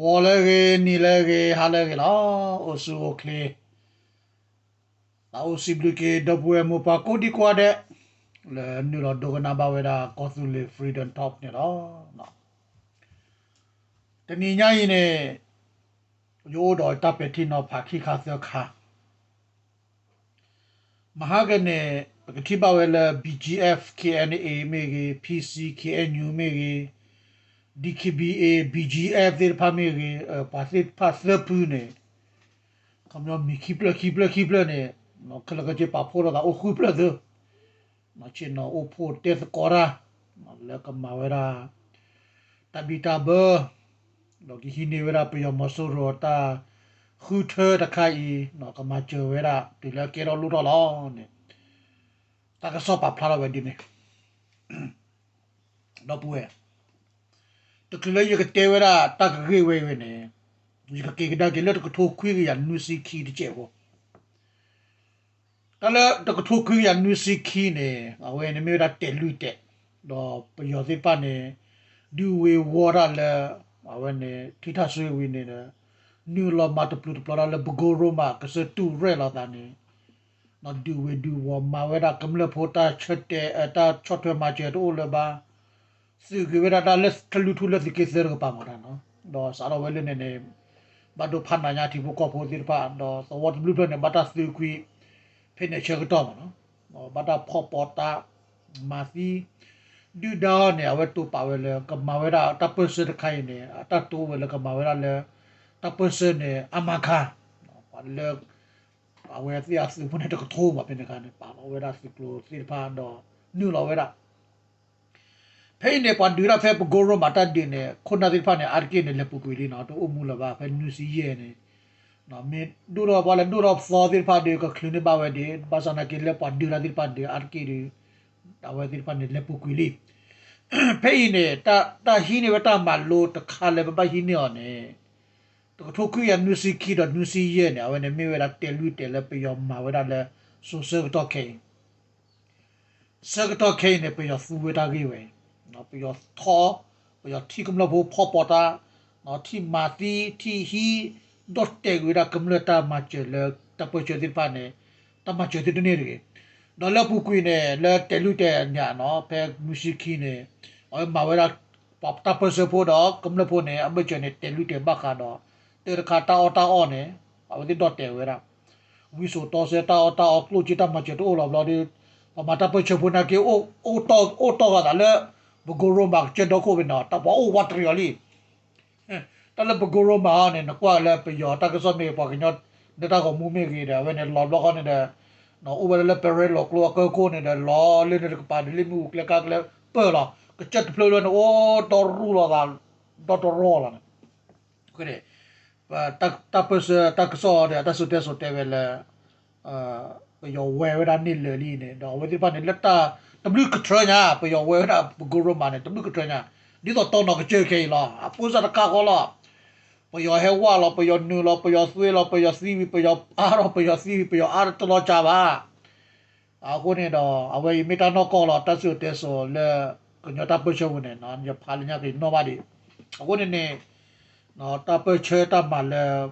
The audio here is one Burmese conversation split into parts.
ဝေါ်လေကေနီလေကေဟာလေကေလာအိုဆူအိုကလေလာအိုစီဘလကေဒဘွေမပါကိုဒီကွာတဲ့လေနူရဒိုကနာဘဝေဒါကောဆူလေဖရီဒမ်တော့နေတော့နော်တနင်္ညရင်နဲ့ရိုးတော်တပ်ပတိနောဖာခိခါသခါမဟာကနေပကတိဘဝေလာ BGF KNA မေကေ PC KNU မေကေ DKBA BGF တဲ့ဖာမေကေပါစစ်ပါစပူနေကမ္ဘာမီခိပလခိပလခိပလနေနော်ကလကချေပါဖိုရတာအိုခုပလဒမချင်နော်အိုဖိုတက်ကောရာနော်လကမဝရာတဘီတာဘလောကီဟိနေဝရာပယမဆိုရတာခုထတခိုင်နော်ကမချေဝရာဒီလကေရောလူတော့လောနေတကဆောပါဖလာဝဒီနေတော့ပွေ တကလေးရကတေဝရာတကခေဝေဝနေဒီကကေကဒါကေလက်ကထိုခွေးရနုစီခီတကျဲဟောတလတကထိုခွေးရနုစီခီနေအဝဲနေမြေရတဲလူတဲ့တော့ပယောစိပနေဒူဝေဝရလာအဝဲနေထိထဆွေဝင်းနေတယ်နူလောမတ်ပလူပလာလဘဂိုရိုမာကစတူရဲလာတာနေနော်ဒူဝေဒူဝမဝဲတာကမ္လဖိုတာချက်တဲ့အတာချော့ထွဲမှာကျတော့လဘာ စုကဝရတာလက်ထလူထုလက်ဒီကေစရကပါမရနော်တော့စာရဝဲလနေနေဘတ်တို့ဖန်နာညာတီဘကောဖိုဒီဖာတော့သဝတ်ဘလူးဖက်နေဘတ်တာစုကွီဖိနေချေကတော့မနော်ဘတ်တာဖောပေါ်တာမာစီဒူဒေါနေအဝတ်တူပါဝဲလေကမဝဲတာတပစတခိုင်နေအတတူဝဲလေကမဝဲတာလေတပစနေအမခါပါလေပါဝဲသီအစဖုန်တဲ့ကထိုးမှာပြနေကနေပါဝဲတာစီကလိုစီဖာတော့နူလောဝဲတာ ဖိနေပန်ဒူရာဖဲပဂိုရိုမတာဒီနေခုနာဒီဖာနေအာကေနေလေပူကွေလီနော်တော့အမှုလပါဖဲနူစီရဲနေနော်မေဒူရောပါလေဒူရောဖောဒီဖာဒီကခလင်းပါဝဲဒီဘာစနာကေလေပန်ဒူရာဒီဖာဒီအာကေဒီတာဝဲဒီဖာနေလေပူကွေလီဖိနေတာတာဟီနေဝတာမလို့တခါလေပပဟီနေော်နေတကထိုခွေရနူစီခီတော့နူစီရဲနေအဝဲနေမေဝဲတာတဲလူတဲလေပယောမာဝဲတာလေဆိုဆတော့ခေဆကတော့ခေနေပယောဖူဝဲတာကြီးဝဲ နော်ပယောထောပယောထီကမလဘောဖောပေါ်တာနော်ထီမာတီထီဟီဒတ်တဲဝဲတာကမလတာမချေလေတပချေဒီပါနေတမချေဒီနေရီနော်လပူကွေနေလေတဲလူတဲညာနော်ဖဲမူရှိခီနေအော်မာဝဲတာပပတာပစဖို့တော့ကမလဖို့နေအမချေနေတဲလူတဲဘခါတော့တေခါတာအော်တာအော်နေအဝဒီတော့တဲဝဲတာဝီဆိုတော့စတာအော်တာအော်ကလူချီတာမချေတော့လောလောဒီမတာပချေဖို့နာကေအိုအိုတော့အိုတော့ကလည်း ဘဂိုရိုမာချေတော့ကိုဘနော်တဘောဝတ်ရီလီတလဘဂိုရိုမာနဲ့နကွာလည်းပယောတကစမေပကညတ်နေတာကမူမေကြီးတယ်ဝဲနဲ့လော်လော်ကနေတယ်နော်ဥပဒေလည်းပရဲလော်ကလောကကိုနေတယ်လော်လေးနဲ့ကပါဒလီမူကလကကလည်းပေါ်လာကချက်ဖလိုလို့အိုတော်ရူလာတာတော်တော်ရောလာခဲ့တယ် tak tapos takso de tasu teso tevele uh yo we da ni le li ne do we ti pa ne lata w ka tra nya pa yo we da guru ma ne w ka tra nya ni do to no ka che ke la a pu sa ka ko la pa yo he wa la pa yo nu la pa yo sui la pa yo si vi pa yo a ro pa yo si vi pa yo a to lo cha ba a ko ne do a we mi ta no ko la tasu teso le ko nya ta pu cho ne na nya pa nya ke no ba di a ko ne ne နော်တပချေတမလည်း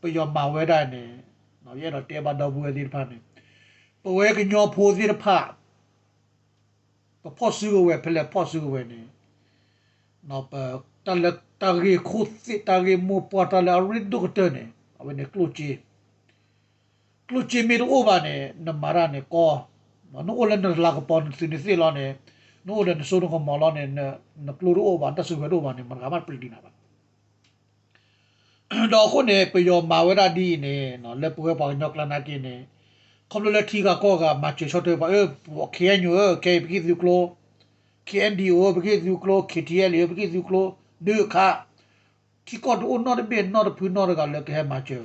ပယောမဝဲတိုင်းနေနော်ရဲတော့တေဘတော်ဘူးဒီဖာနေပဝဲကညောဖိုးစီ ဖာပဖော့စုဝဲဖလဲဖော့စုဝဲနေနော်ပတလတရီခုစီတရီမူပေါ်တလရီဒုကတနေအဝနေကလူချီကလူချီမီရိုဘာနေနမရာနေကောနော်နိုလန်လာကပွန်စီနေစီလောနေနိုလန်ဆိုတော့ကမလောနေနကလူရိုဘာတဆူဝဲရိုဘာနေမကမပရီဒီနာပါတော့ခုနေပယောမာဝရဒီနေနော်လက်ပွဲပေါညောကလနာကိနေ ခမလလက်ထီကကောကမချေချောတဲ့ပါအဲခေညိုကေပကိသူကလို KNDO ပကိသူကလို KTL ပကိသူကလိုဒုခတီကောဒိုနော်ဘေနော်ပူနော်ကလည်းခဲမချေ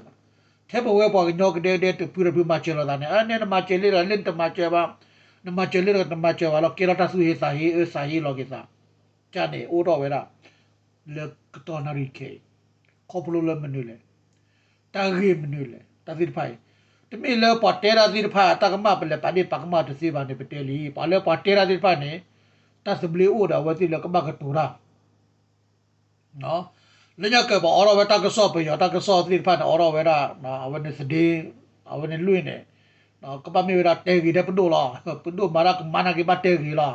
တဲ့ဘဝပေါညောကတဲ့တဲ့ပူရပူမချေလာတယ်အဲ့နဲ့မချေလေလင့်တမချေပါနမချေလေတမချေပါလောကေရတာဆူဟေစာဟေစာဟေလောကေစာချာနေအိုတော့ဝဲတာလက်တော်နာရီကေခေါပလိုလမနုလေတာဂေမနုလေတာသစ်ဖိုင် တမီလောပတေရာသစ်ဖာတကမပလေပဒီပကမတစီဘာနေပတေလီပါလေပတေရာသစ်ဖာနေတသဘလီအိုဒါဝတိလကမကတူရာနော်လညကဘာအော်ရဝတာကဆော့ပယောတာကဆော့တိဖတ်အော်ရဝတာနော်အဝနေစဒေအဝနေလွင့်နေနော်ကပမေဝတာတေဂီတဲ့ပဒိုလာပဒိုမာရကမနာကေဘတေဂီလာ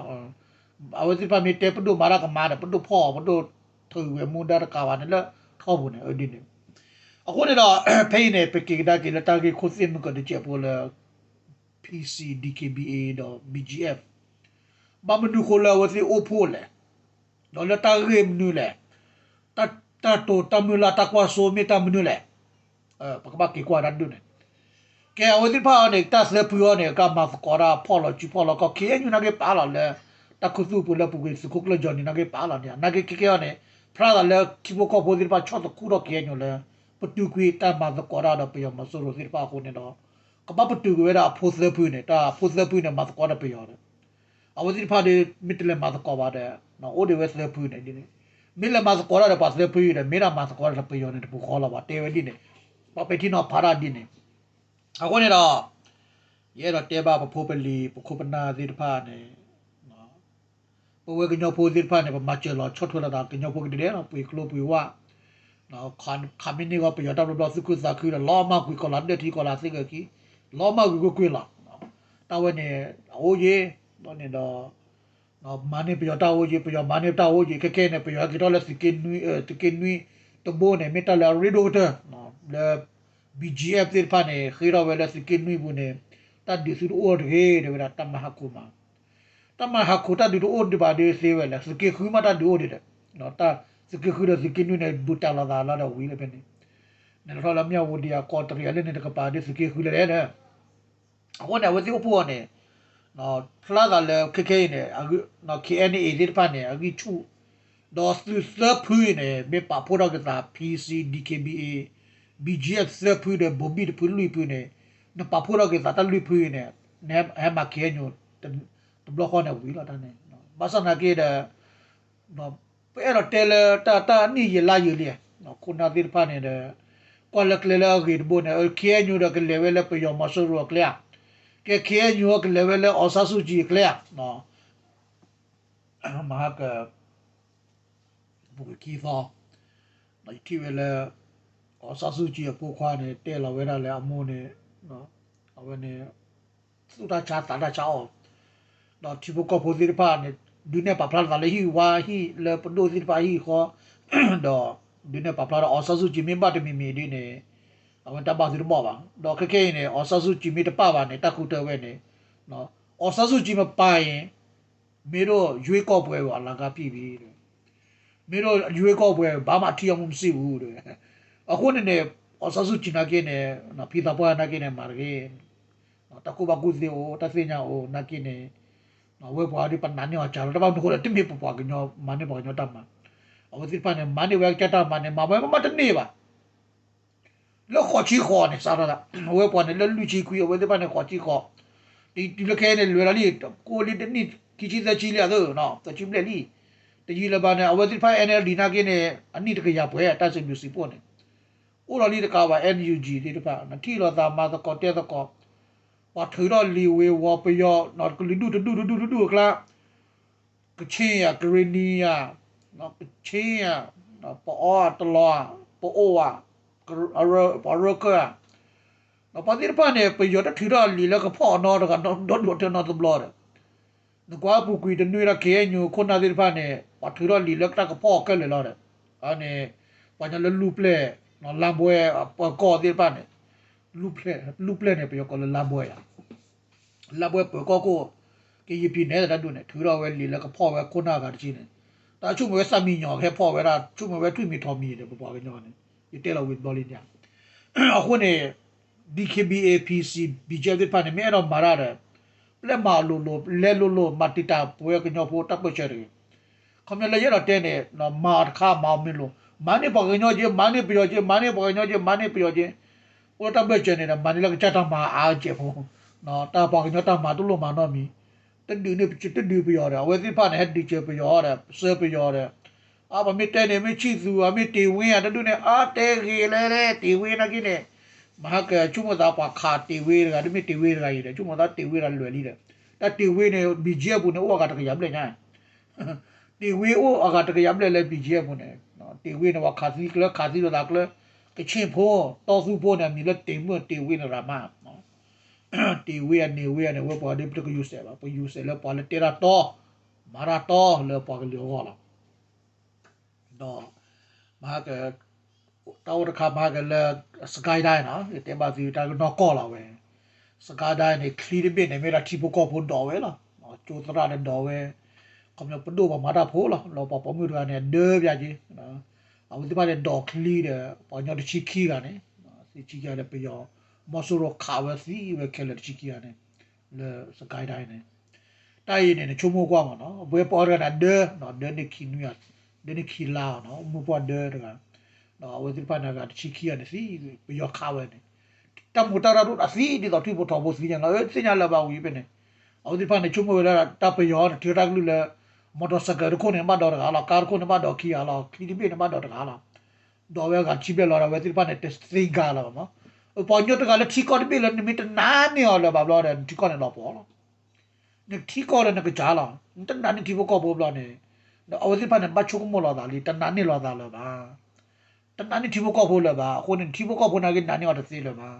အဝတိဖမေတေပဒိုမာရကမာတဲ့ပဒိုဖောပဒိုထူဝမူဒါကဝါနေလထောဘူးနေအဒီနေ Agora da paine porque da que tá que confirma quando tinha pula PC DKBA da BGF. Mama nu kola wati opole. Da la ta rem nu le. Ta ta to ta mu la ta kwa so me ta mu le. Eh pakabaki kwa dan du ne. Ke awati pa ne ta se pu yo ne ka ma ko ra polo chi polo ko ke ni na ke pa la le. Ta ku su pula pu ke su ko la joni na ke pa la ne. Na ke ke ne. Prada le ki bo ko bo dir pa choto kuro ke ni le. နေနာကေကေကေနေဖရာလေကိဘကိုပိုဒီပါချော့တကူတော့ကေညလေပတူကွေတမဖကောရာတော့ပြောမဆိုလို့ဒီပါခုနေတော့ကပပတူကွေရာဖိုစပူနေတာဖိုစပူနေမဖကောရာပြောတယ်အဝဒီဖာဒီမစ်လေမဖကောပါတဲ့နော်အိုဒီဝက်စလေပူနေဒီနေမိလမစကောရတဲ့ပတ်လေပူရမေရာမစကောရတဲ့ပယောနေတပူခေါ်လာပါတေဝဒီနေပပတိနောဖာရာဒီနေအခုနေတော့ရဲတော့တေဘာပဖိုးပလီပခုပနာဒီတဖာနေနော်ပဝေကညောဖိုးဒီတဖာနေပမချေလောချောထွလာတာကညောဖိုးကတဲ့နော်ပွေကလိုပွေဝ နော်ခန်ခမင်းနေကပယောတာဘလစုကုသခုလောမကွေကလာတဲ့တီကလာစိကကီလောမကွေကွေလာတာဝနေအိုးကြီးတော့နေတော့နော်မာနေပြောတာဝကြီးပြောမာနေတာဝကြီးကကဲနေပြောကတော့လက်စကင်နွီတကင်နွီတဘိုးနေမီတာလာရီဒိုတာနော်လေ BGF တဲ့ဖာနေခီရောဝဲလက်စကင်နွီဘူးနေတတ်ဒီစုအိုဒ်ဟေးတဲ့တမဟာကူမာတမဟာကူတာဒီအိုဒ်ဒီပါဒီစေဝဲလက်စကေခူမာတာဒီအိုဒ်တဲ့နော်တာ စကေခူရစကင်နွီနေဘူတာလာလာတော့ဝီလေပဲနေနေတော့လာမြောက်ဝဒီယာကော်တရီလည်းနေတကပါဒီစကေခူလေတဲ့အခုနေဝစီအဖို့နေနော်ဖလာကလည်းခက်ခဲနေအခုနော် KNA ဒီပတ်နေအခုချူတော့စစဖူးနေမေပါပေါ်တော့ကတာ PC DKBA BGF စဖူးတဲ့ဘဘီဖူးလူဖူးနေနပါပေါ်တော့ကတာတလူဖူးနေနေအမခဲညိုတဘလော့ခေါ်နေဝီလာတန်းနေနော်ဘာစနာကေတဲ့နော် ပဲတော့တယ်တာတာနီရလာရလေနော်ခုနာဒီပတ်နေတဲ့ကွာလကလေလာဂီဘုန်အဲခဲညိုတော့ကလေဝဲလည်းပြောမဆိုးရောကလျာကဲခဲညောကလေဝဲလေအော်ဆာစုကြည့်ကလျာနော်မဟာကဘူကီသောလိုက်တီဝဲလေအော်ဆာစုကြည့်ပိုခွားနေတဲ့လာဝဲတာလေအမိုးနေနော်အဝဲနေသူတာချာတာချာအောနော်တီဘကပိုဒီပါနေဒုနေပါပလာလေဟီဝါဟီလေပဒိုဒီပါဟီခေါ်တော့ ဒုနေပါပလာအော်ဆာစုကြည့်မင်းပါတမီမီဒီနေအဝန်တပါစီတော့ပါတော့ခက်ခဲနေအော်ဆာစုကြည့်မိတပပါနေတခုတဝဲနေနော်အော်ဆာစုကြည့်မပါရင်မင်းတို့ရွေးကောက်ပွဲကိုအလကားပြည့်ပြီတဲ့မင်းတို့ရွေးကောက်ပွဲဘာမှထီအောင်မရှိဘူးတဲ့အခုနေနေအော်ဆာစုကြည့်နာကိနေနော်ဖီတာပွားနာကိနေမာကေနော်တကူဘကူစီအိုတသိညာအိုနာကိနေနော် ဝဲပွားဒီပနန်ညောချာတော့ဘာလို့လဲတင်ပြပွားကညောမနေပွားညောတမအဝတိပနေမနေဝဲချတာမနေမဘဲမတနေပါလောခေါ်ချီခေါ်နေစားတာဝဲပေါ်နေလောလူချီခွေဝဲတဲ့ပါနေခေါ်ချီခေါ်ဒီဒီလခဲနေလွယ်လာလီကိုလီတနစ်ကီချီသချီလျာတော့နော်တချီမလက်လီတကြီးလပါနေအဝဲတိဖိုင် NLD နာကင်းနေအနိတကရပွဲတတ်စမြူစီပေါ်နေဦးတော်လီတကပါ NUG ဒီတပါနထီလောသာမာတကောတဲတကော ဝါထီတော်လီဝေဝပယောနော်ကလီဒူဒူဒူဒူဒူကလာကချင်းရဂရနီယာနော်ကချင်းရနော်ပေါ်တလောပေါ်ဝါအရဘာရကနပတိရပနေပယောတထီရလီလကဖောနော်တကနော်ဒတ်ဒတ်နော်တဘလော်နကွာပူကွီတနွေရကေညူခုနာတိရပနေပထီရလီလကတကဖောကဲလေလော်တဲ့အနေပညာလလူပလေနော်လမ်ဘွဲပကောတိရပနေ လူပလေလူပလေနေပယောကလလမ်ဘွဲလမ်ဘွဲပကောကိုကေယပီနေတဲ့တတ်နေထူရဝဲလီလကဖောဝဲခုနာကတချင်းနေတာချုံဝဲစမီညောခဲဖောဝဲတာချုံဝဲထွိမီထော်မီတယ်ပပွားကညောနေဒီတဲလာဝစ်ဘောလင်းညာအခုနေ DKBA PC BJD ဖာနေမဲတော့မာရတယ်လက်မလိုလိုလဲလိုလိုမတီတာပွဲကညောဖို့တပ်ပချရီခမလည်းရတော့တဲနေနော်မာခါမောင်မင်းလို့မန်နေပေါ်ကညောချင်းမန်နေပြောချ င်းမန်နေပေါ်ကညောချင်းမန်နေပြောချင်းဟိုတပ်ပချနေတာမန်နေလည်းချက်တော့မှာအားကျဖို့နော်တာပေါ်ကညောတာမှာတူလို့မှာတော့မီတတူနေချစ်တတူပြောတယ်ဝဲသိဖာနေဟက်ဒီချပြောတယ်ဆဲပြောတယ်အာမမီတဲနေမချီသူအမီတီဝင်းရတူနေအာတဲကြီးလေလေတီဝင်းနကိနေမဟာကချုံမသာပါခါတီဝင်းကဒီမီတီဝင်းကရည်ချုံမသာတီဝင်းရလွယ်လိတဲ့တတီဝင်းနေဘီဂျီဘူးနေဩကတကရမ်လေညာတီဝင်းဩအကတကရမ်လေလေဘီဂျီဘူးနေနနော်တေဝေနဝခါစီကလခါစီရတာကလ ကချင်းဖို့တော်စုဖို့နဲ့မြည်လက်တင်မတေဝေနရမနော်တေဝေနေဝေနေဝေပေါ်ဒီပတကယူဆဲပါပယူဆဲလဲပေါ်လဲတေရာတော့မာရာတော့လဲပေါ်ကလေးဟောလာတော့မာကတောက်တခါမာကလဲစကိုင်းတိုင်းနော်တေပါစီတာကတော့ကောလာဝဲစကားတိုင်းနေခလီဘင်းနေမရာတီပိုကောဖို့တော့ဝဲလားကျိုးတရတဲ့တော့ဝဲကမ္ဘာပဒိုပါမာတာဖိုးလားလောပပမှုရနဲ့ဒေပြကြီးနော် အခုဒီပါတဲ့ဒေါကလီတဲ့ပေါ်ညတချီခီကနေစီချီကလည်းပြောမဆူရခါဝစီဝဲခဲလက်ချီကီကနေလေစကိုင်းတိုင်းနေတိုင်းနေချုံမိုးကွာမနော်ဘွေပေါ်ရတဲ့ဒေနော်ဒေနေခီနူရဒေနေခီလာနော်မူပေါ်ဒေတကနော်ဝဲဒီပါနာကချီခီကနေစီပြောခါဝဲနေတမူတရရအစီဒီတော့သူ့ပေါ်တော့စီညာလေစညာလာပါဝီပဲနေအခုဒီပါနေချုံမိုးရတာပယောထေရက်လူလေမော် တော်စကရခုနေမတော်တကားလားကားခုနေမတော်ခီရလားခီဒီပြေနေမတော်တကားလားတော့ဝဲကချိပြလော်ရဝဲတိပါနေတက်စသိကားလားနော်ပေါ်ညတ်တကလည်းထီကော်ဒီပြေလည်းနိမတနာနေရလားဘာလို့လဲထီကော်နေတော့ပေါ်လားနေထီကော်လည်းကကြားလားတနာနေထီဘောကောပေါ်လားနေအဝစီပါနေဘချုကမောလာတာလီတနာနေလာတာလားပါတနာနေထီဘောကောပေါ်လားပါခုနေထီဘောကောပေါ်နာကနာနေရတဲ့သေးလားပါ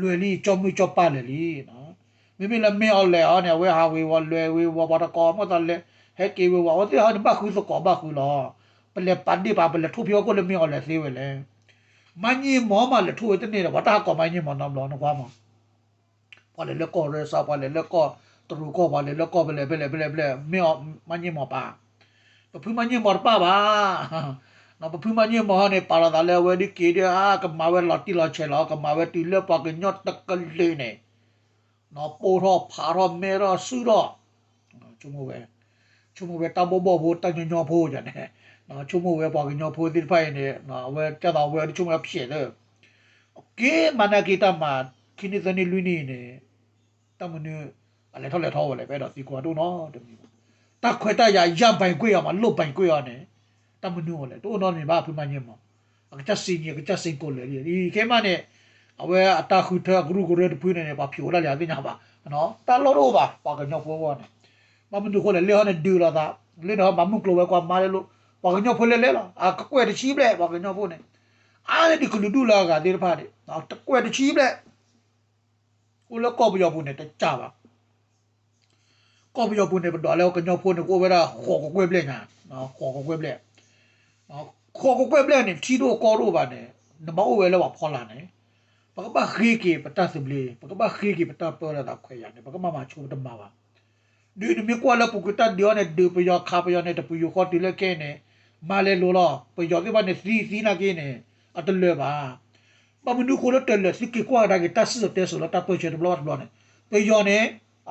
လွယ်လီကြောမှုကြောပါလေလီနော်မိမိလည်းမေအောင်လေအော်နေဝဲဟာဝေဝလွယ်ဝေဝဘာတကောမတော်လေ ဟဲ့ကေဝဝတိဟာဘခုစကောဘခုလောပလေပန်ဒီပါပလေထူပြောကိုလည်းမြော်လဲသေးဝဲလဲမညင်မောမလည်းထူဝဲတဲ့နေဝတာကောမညင်မောနမ်လောနကွာမပါလေလက်ကောရဲစာပါလေလက်ကောတရူကောပါလေလက်ကောဘလေဘလေဘလေဘလေမြော်မညင်မောပါပဖူမညင်မောပါပါနော်ပဖူမညင်မောနေပါလာတယ်လဲဝဲဒီကေဒီအာကမဝဲလော်တီလော်ချေလောကမဝဲတီလက်ပါကညော့တကလေးနေနော်ပိုတော့ဖာတော့မဲတော့ဆူတော့ကျုံမ 추모베 따보보보 따뇨뇨 보잖아 나 추모베 바기뇨 보디 파이네 나왜 짜다 왜 추모 피에네 게 마나기타마 키니더니 루니네 따무니 알레 털레 타워레 베다 시과도 노 데미 따 쾌다 야 야바이 꾀야 마 로바이 꾀야네 따무니 올레 또 너니 마 부마니 마 아까 시니 아까 신 꼴레 이 게마네 아왜 아따 후터 그루 그루 부이네 바 피오라 야비냐 바နော်တာလို့တော့ပါပါကညောက်ပွဲပေါ်နေ တလောတော့ပါပါကညောဖိုးဝါနေမမတို့ခလေလေဟနဲ့ဒူလာတာလေတော့မမှုကလောကွာမာလေလို့ဘာကညောဖွလေလေလားအာကွဲတချီးပလက်ဘာကညောဖို့နေအားဒီကလူဒူလာကဒီဖားတယ်နော်တကွဲတချီးပလက်ကိုလကောပြောဖို့နေတကြပါကောပြောဖို့နေတော့လေကညောဖို့နေကိုဝဲတာခေါ်ကွဲပလက်ညာနော်ခေါ်ကွဲပလက်နော်ခေါ်ကွဲပလက်နေထီတို့ကောတို့ပါနေနမောဝဲလောဖော်လာနေပကပခေကေပတစဘလီပကပခေကေပတပေါ်လာတာခွဲရနေပကမမချိုးတမပါ ဒီဒီမကွာလပုကတဒီယနဲ့ဒီပယောခါပယောနဲ့တပယောခေါ်တီလကဲနဲ့မာလေလိုလာပယောကေဘာနဲ့စီစီနာကေနဲ့အတလေပါပမနုခိုလတယ်လေစီကေကွာဒါကေတဆစ်တဲဆိုလာတပချေဘလော့ဘလော့နဲ့ပယောနဲ့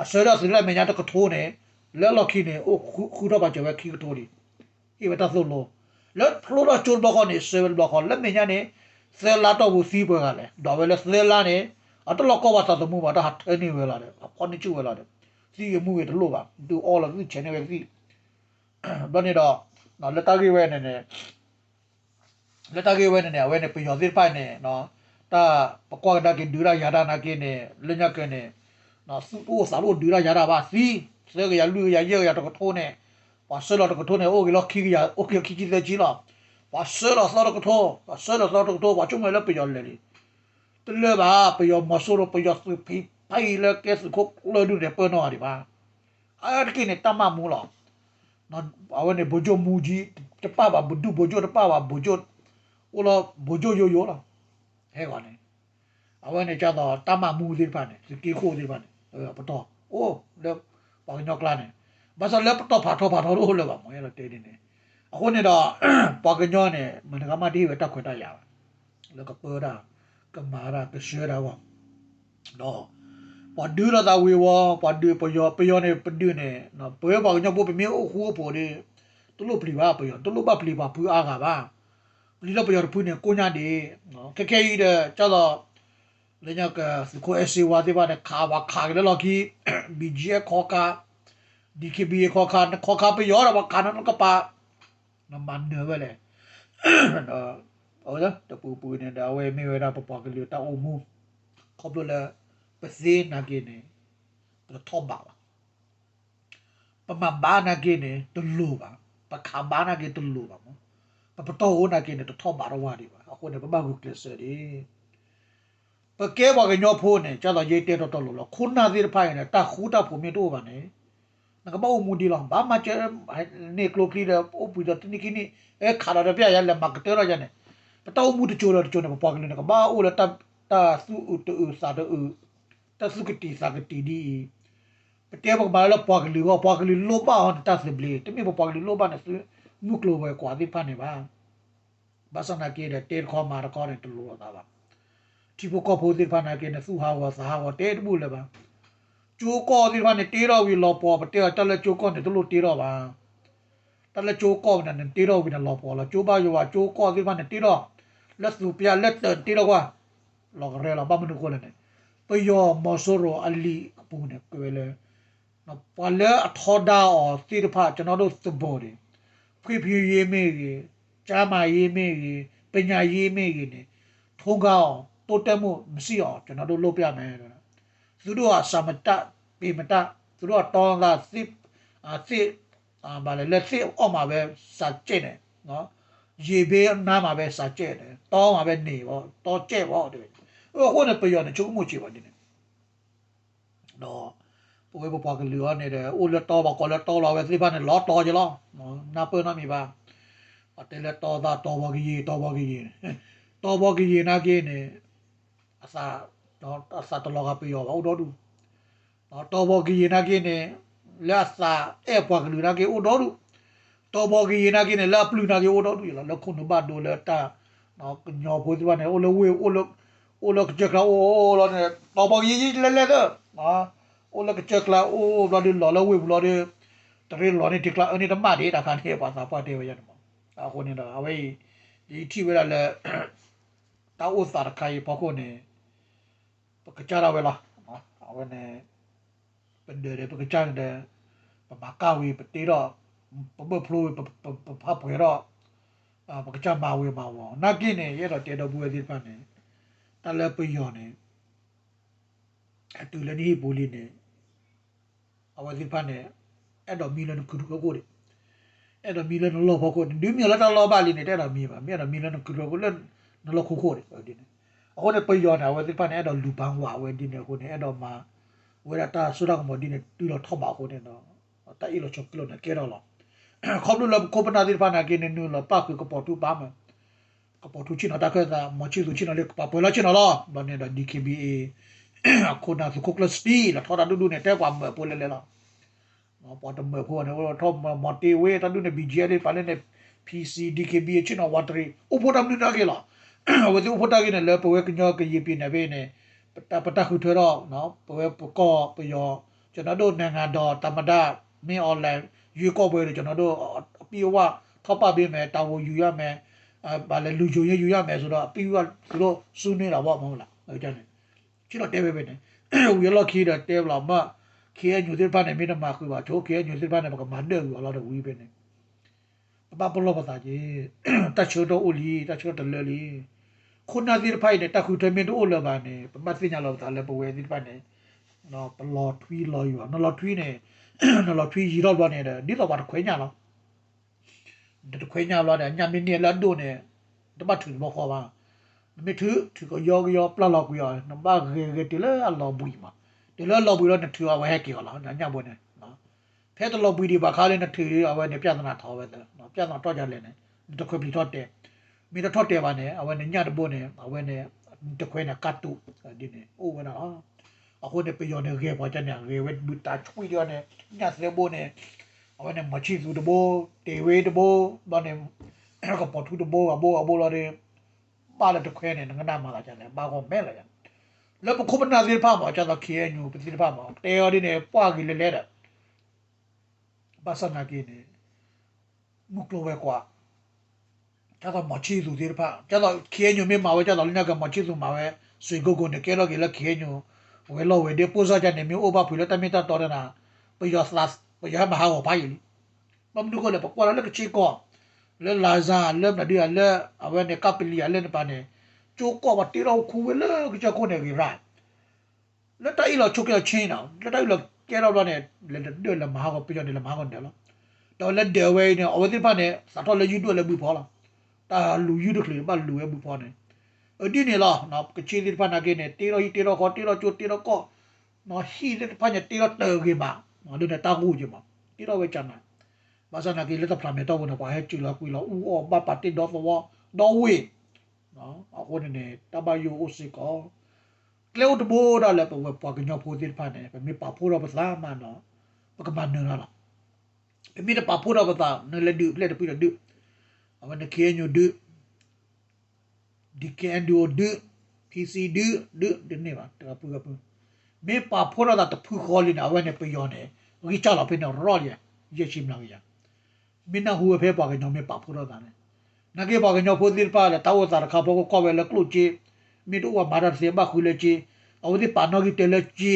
အဆရာစလမညာတကထိုးနဲ့လဲလခိနဲ့အိုခုတော့ပါကြဝဲခိကထိုးဒီဧဝတသုလို့လက်ဖလိုတော့ချိုးဘကောနဲ့ဆေဗယ်ဘကောလက်မညာနဲ့ဆဲလာတော့ဘူးစီးပွဲကလည်းတော့ပဲလဲဆဲလာနဲ့အတလောကောပါသတ်မှုပါတော့ဟတ်နေဝဲလာတယ်အဖော်နေချူဝဲလာတယ် စီရမှုရတလို့ပါသူ all of this channel ပဲစီဘာနေတော့နော်လက်တကြီးဝဲနေနေလက်တကြီးဝဲနေနေဝဲနေပျော်စစ်ပိုက်နေနော်တာပကွာဒါကဒူရာယာဒါနာကင်းနေလညကင်းနေနော်စူအိုစာလို့ဒူရာယာဒါပါစီစေကရလူရရရတကထိုးနေပါဆလောတကထိုးနေအိုကလောခီရအိုကခီကြီးတဲ့ကြီးလားပါဆလောစာတကထိုးပါဆလောစာတကထိုးပါချုံမလဲပျော်လေတလဲပါပျော်မဆိုးတော့ပျော်စ ပီဖိုင်လကဲစကိုလောဒူတဲ့ပေါ်နော်ဒီပါအဲ့ကိနေတမမူလားနော်အဝနေဘဂျိုမူကြီးတပပါဘဒူဘဂျိုတပပါဘဂျိုဦးလားဘဂျိုယိုယိုလားဟဲ့ကောနေအဝနေကြတော့တမမူဒီပါနေဒီကိခိုဒီပါနေပတော့အိုးလေပါညောကလာနေဘာစလဲပတော့ဖာတော့ဖာတော့လို့လည်းပါမရတော့တဲနေနေအခုနေတော့ပါကညောနေမနကမတီးပဲတက်ခွတ်တက်ရပါလောကပေါ်တာကမာရာကရှေရာဝတော့ ပဒူရတာဝေဝပဒူပယောပယောနေပဒူနေနော်ပယောပါညဘောပမေအိုဟူပေါ်နေတလို့ပလီပါပယောတလို့ပါပလီပါပူအားကပါပလီတော့ပယောပူနေကိုညာဒီနော်ခက်ခဲကြီးတဲ့ကျတော့လညကစကိုအစီဝါဒီပါနဲ့ခါပါခါကြလော်ကီဘီဂျီခေါကာဒီကဘီခေါကာခေါကာပယောရပါကာနကပါနမန်နေဝဲလေနော်ဟုတ်လားတပူပူနေတာဝဲမေဝဲတာပပကလေးတောက်မှုခေါပလို့ပ စေနာကိနေပထောဘာပမဘာနာကိနေတလူပါပခဘာနာကိတလူပါမပတော်နာကိနေတော့ဘာရဝါဒီပါအခုနေပမဂုကလစရီပကဲဘာကညောဖိုးနေကျတော့ရေးတဲ့တော့တော်လို့ခုနာဒီဖိုင်နေတာခူတာဖို့မြတော့ပါနေငါဘောမူဒီလောဘာမချေနေကလိုကလီတော့အပူတော့တနိကိနေအဲခါရပြရလဲမကတဲရရနေပတော်မူတချိုးတော့ချိုးနေပေါ်ကလေးနေကဘာအိုလတပ်တာစုဥတူစာတူ တဆုကတိစာကတိဒီပတဲဘဘာလပေါ်ကလေးကပေါ်ကလေးလောပါဟန်တတ်စဘလီတမီပေါ်ကလေးလောပါနေနုကလိုပဲကွာဒီဖာနေပါဘာစနာကေတဲ့တေခေါ်မာရခေါ်တယ်တူလို့တာပါဒီဘကဖိုဒီဖာနာကေနစုဟာဝါသာဟာတေတဘူးလေပါကျိုးကောဒီဖာနေတေတော့ဝီလောပေါ်ပတဲတက်လက်ကျိုးကောနေတူလို့တေတော့ပါတက်လက်ကျိုးကောနေတေတော့ဝီလောပေါ်လားကျိုးပါယောဝကျိုးကောဒီဖာနေတေတော့လက်စုပြလက်တေတော့ကွာလောကရဲလာဘာမနုကိုလည်း ပယောမောဆိုရိုအလီပူနေကွယ်လေနော်ပလဲအထောဒါအော်တိတဖာကျွန်တော်တို့သဘောတယ်ဖွေဖြူရေးမေးကြီးကြားမာရေးမေးကြီးပညာရေးမေးကြီးနေထုံးကောင်းတိုးတက်မှုမရှိအောင်ကျွန်တော်တို့လုပ်ပြမယ်သူတို့ကသမတပေမတသူတို့ကတောင်းတာစစ်အစစ်အာဗာလေလက်စစ်အောက်မှာပဲစာကျက်တယ်နော်ရေဘေးနားမှာပဲစာကျက်တယ်တောင်းမှာပဲနေပေါ့တောကျက်ပေါ့တဲ့ ဟိုနဲ့ပြောနေချုံမှုချပါတယ်နော်ပိုပဲပွားကလူရနေတယ်ဦးလက်တော်ပါကောလက်တော်လာပဲသိပါနဲ့လောတော်ကြလောနော်နာပနာမီပါအတဲလက်တော်သားတော်ပါကြီးတော်ပါကြီးတော်ပါကြီးနာကင်းနေအစာတော့အစာတလောကပြောပါဦးတော်သူနော်တော်ပါကြီးနာကင်းနေလက်စာအဲပွားကလူနာကင်းဦးတော်သူတော်ပါကြီးနာကင်းနေလက်ပလူနာကင်းဦးတော်သူလာလက်ခုနဘဒိုလ က်တာနော်ညောဖိုးသွားနေဦးလဝေဦးလဦးလကကြကလာဦးလောနေတော်ပါကြီးလဲလဲတော့နော်โอละกะกลาโอบลอดิลอละเวบลอดิตรีลอนี่ติกลาอันนี้ตะมะเดตะคันเทปาสาปะเทวยันมอะโคนี่ดาเอาไว้ဒီထိဝဲလာတောက်ဥစာခိုင်ပေါ့ကိုနေပကကြရဝဲလာနော်အဝနေပန်ဒေပကကြန်တဲ့ပမကာဝီပတေတော့ပပဖလိုပပဖပွေတော့အပကကြမာဝေမာဝနာကိနေရတော့တေတော့ဘူးဒီပန်နေ တလည်းပယောနေအတူလည်းဒီဘူလီနေအဝစီဖန်နေအဲ့တော့မီလန်ကူကူကိုတယ်အဲ့တော့မီလန်လောဖို့ကိုဒီမီလန်လောပါလီနေတဲ့တော့မီပါမြေတော့မီလန်ကူကူကိုလည်းနလောခိုခိုတယ်ဒီနေအခုလည်းပယောတာဝစီဖန်နေအဲ့တော့လူပန်းဝါဝဲဒီနေကိုနေအဲ့တော့မှဝဲတာဆူတော့မဒီနေတူတော့ထောက်ပါကိုနေတော့တိုင်လို့ချောကလို့နေကဲတော့လောခေါပလို့လကိုပနာဒီဖန်နာကင်းနေနူလပါကူကပေါ်တူပါမ ကပေါ်တူချင်တာကဲတာမချီသူချင်တယ်ပပေါ်လာချင်တော့ဘာနေတော့ DKBA ခုနကခုကလစတီလာထော်တာဒူဒူနဲ့တဲကွာမပိုလေလေလားနော်ပေါ်တမခေါ်နေတော့ထော်မတီဝေးတဒူနဲ့ BGL ပါလေနဲ့ PC DKB ချင်တော့ဝတ်ရီဥပဒမ်နကလာဝဒီဥပဒကနဲ့လေပဝဲကညောကရေးပြနေပဲနဲ့ပတပတခုထွေတော့နော်ပဝဲပကောပယောကျွန်တော်တို့နိုင်ငံတော်တမဒမင်း online ရွေးကောက်ပွဲတွေကျွန်တော်တို့အပြေဝထောက်ပပေးမယ်တာဝန်ယူရမယ် အဲဗာလေလူချိုရယူရမယ်ဆိုတော့အပြေဝသူတို့စူးနေတာပေါ့မဟုတ်လားဟုတ်တယ်ချီတော့တဲပဲပဲနဲ့ဝီလော်ခီတော့တဲဘလာမခေညူစစ်ပါနေမိနမှာခုပါချိုးခေညူစစ်ပါနေမှာကမန်တယ်လောတော့ဝီပဲနဲ့ပပလောပတာကြီးတချို့တော့ဦးလီတချို့တော့လေလီခုနာဒီဖိုင်နဲ့တခုတမင်တို့လောပါနေပမစညာလောတာလည်းပဝဲဒီပါနေနော်ပလော်ထွီလော်ယူနော်လော်ထွီနဲ့နော်လော်ထွီရီတော့ပါနေတယ်ဒီတော့ပါခွေးညာလော ဒီခွေးညာလောတဲ့ညမင်းနေလာဒိုနဲ့တပတ်ထူမခေါ်ပါမထူထူကယောယောပလလောက်ကွာနမဂေဂေတလေအလောဘူးမှာတလေလောက်ပြီးတော့ထူအဝဲကေလာညညဘွနေနော်ဖဲတလောက်ပြီးဒီဘာခါလေးနဲ့ထူရအဝဲနဲ့ပြဿနာထောပဲနော်ပြဿနာတော့ကြလဲနဲ့တခွေပြီးတော့တယ်မိတော့တယ်ပါနဲ့အဝဲနဲ့ညတဘွနဲ့အဝဲနဲ့တခွေနဲ့ကတ်တူဒီနေအိုးဝနာအခုနဲ့ပြောနေခဲ့ပါကြနေရေဝဲဘူတာချွေရနဲ့ညစရဘွနဲ့ အဝဲနဲ့မချီစုတဘောတေဝေတဘောဘာနဲ့ကပေါ်ထူတဘောအဘောအဘောလာတဲ့ပါလက်တခွဲနေငနာမှာလာကြတယ်ပါကောမဲ့လာကြလဘခုမနာစီဖာမှာကျတော့ခေညူပစီဖာမှာတေယောဒီနေပွားကြီးလဲလဲတာဘာစနာကင်းနေမုကလိုပဲကွာကျတော့မချီသူဒီဖာကျတော့ခေညူမေမှာဝဲကျတော့လင်းကမချီသူမှာဝဲဆွေကိုကိုနေကဲတော့ကြီးလဲခေညူဝဲလောဝဲဒီပိုစားကြနေမျိုးအိုဘာဖူလဲတမင်တာတော်ရနာပယောစလတ်ပ ယောမဟာဝပါယီမမဒုကလည်းပကွာလည်းကချီကောလဲလာစားလဲမဒီလဲအဝဲနေကပလီလဲနေပါနေကျိုးကောပါတီတော့ခူဝဲလဲကြခုနေကြီးရာလက်တိုင်လောချုပ်ရချင်းတော့လက်တိုင်လောကျဲတော့တော့နေလက်တော့လမဟာကိုပြနေလမဟာကိုတယ်လို့တော့လက်တယ်ဝဲနေအဝဲတိဖတ်နေစတော့လက်ယူတော့ လက်ဘူးဖော်လာတာလူယူတကလေးဘာလူရဲ့ဘူးဖောနေအဒီနေလားနော်ကချီဒီဖာနာကေနေတေရောဟီတေရောခေါတေရောချိုတေရောကောနော်ဟီတဲ့ဖာနေတေရောတေကေပါနော်ဒီတာကူကြီးမှာတေရောဝဲချနာဘာသာနာကေလက်တဖလာမေတော့ဘနပါဟဲချူလာကွီလောဦးအောဘပါတေတော့သောတော့ဝေနော်အခုနေတဘယိုအိုစီကောကလောဒဘိုဒါလည်းပဝပွားကညောဖိုတိဖာနေပမေပါဖိုတော့ပလာမနော်ပကမန်နော်လားပမေတပါဖိုတော့ပတာနလေဒုလက်တပီဒုအဝနကေညိုဒုဒီကန်ဒိုဒု PC ဒုဒုဒီနေပါတပူကပူမေပါဖိုတော့တဖူခေါ်လင်းအဝနေပယောနေ ဝီချလာဖိနေရော်ရရရှိမလာရမင်းနဟူဖဲပါကညောမေပါဖိုတော့တာနေနကေပါကညောဖိုတိပါလေတောဝတာခါဘောကောဝဲလကလုချီမီတို့ဝမာရစေမခုလေချီအဝဒီပါနောဂီတဲလေချီ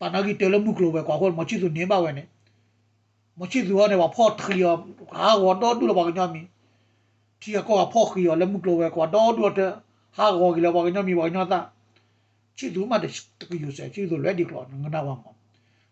ပါနောဂီတဲလေမုကလိုပဲကွာခေါ်မချီသူနေပါဝဲနေမချီသူကနေပါဖော့ထရီယောဟာဝတော့တူလပါကညောမီတီကောဖော့ခီယောလေမုကလိုပဲကွာတော့တူတဲ့ဟာဝဂီလပါကညောမီပါညောတာချီသူမတဲ့တကယူဆဲချီသူလက်ဒီကလောငနာဝမှာ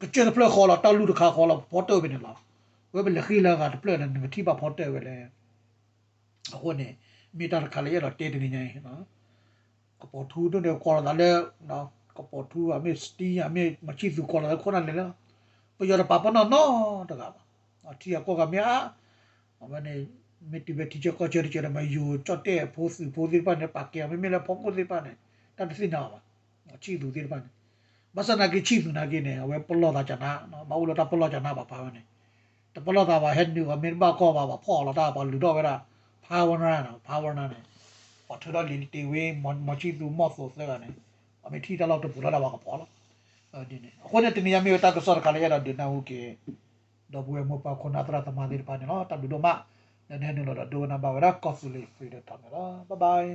ချီခွေနေဟာဝဘနေတော့လောထားဝတော့ယူတီလာကဲလောပတေရနေခီယညူမီဟာဝနေခေါပလိုလေခုနတော့တတ်တော့ခုရုံမေခေါပလိုလေတပါလို့ပါထောတာခေါပလိုလေတလောလာဒီပါခုနေခုနဒီပါနေတတိတီဆောလပါခုနေလောလောနော်တတိမီဒီဆောလောလောနေကလနာကင်းလောမလောကလကဘူအဘူဒစီပါကကျတဲ့ဖလခေါ်လာတလူတခါခေါ်လာဖော်တော့ပဲနေလားဝဲဘလခီလာကတပလနဲ့ငတိပါဖော်တော့ပဲလေအခုနေမီတာခါလေးရတော့တေးနေနေနော်ကပေါ်ထူးတော့ခေါ်လာလေနော်ကပေါ်ထူးအမေစတီအမေမချီသူခေါ်လာခေါ်လာလေနော်ပယောပပနော်နော်တကားပါအတီကောကမြာအမနေမတီဘတီချကောချရချရမယူချတ်တဲ့ဖိုးစီဖိုးစီပါနေပါကဲမမေလာဖုန်ကိုစီပါနေတတ်စီနာပါချီသူစီပါနေမဆနာကချီသူနာကင်းနေဝဲပလောတာချနာနော်မဟုတ်လို့တ ပလောချနာပါပါနေတပလောတာပါဟက်နူအမေဘာကောပါပါဖော်လာတာပါလူတော့ပဲလားဘာဝနာနော်ဘာဝနာနေပထတော်လီတီဝေးမချီသူမော့ဆိုစကနေအမေထီတလောက်တပူလာတာပါကပေါ်လာအဲဒီနေအခုနဲ့တင်ရမျိုးတာကစောကလေးရတော့ဒီနာဟုကေတော့ဘွေမပခုနာတရတမဒီပါနေနော်တလူတော့မနည်းနည်းတော့ဒိုနာဘာဝရကော့ဖူလီဖရီဒတ်တာမလားဘိုင်ဘိုင်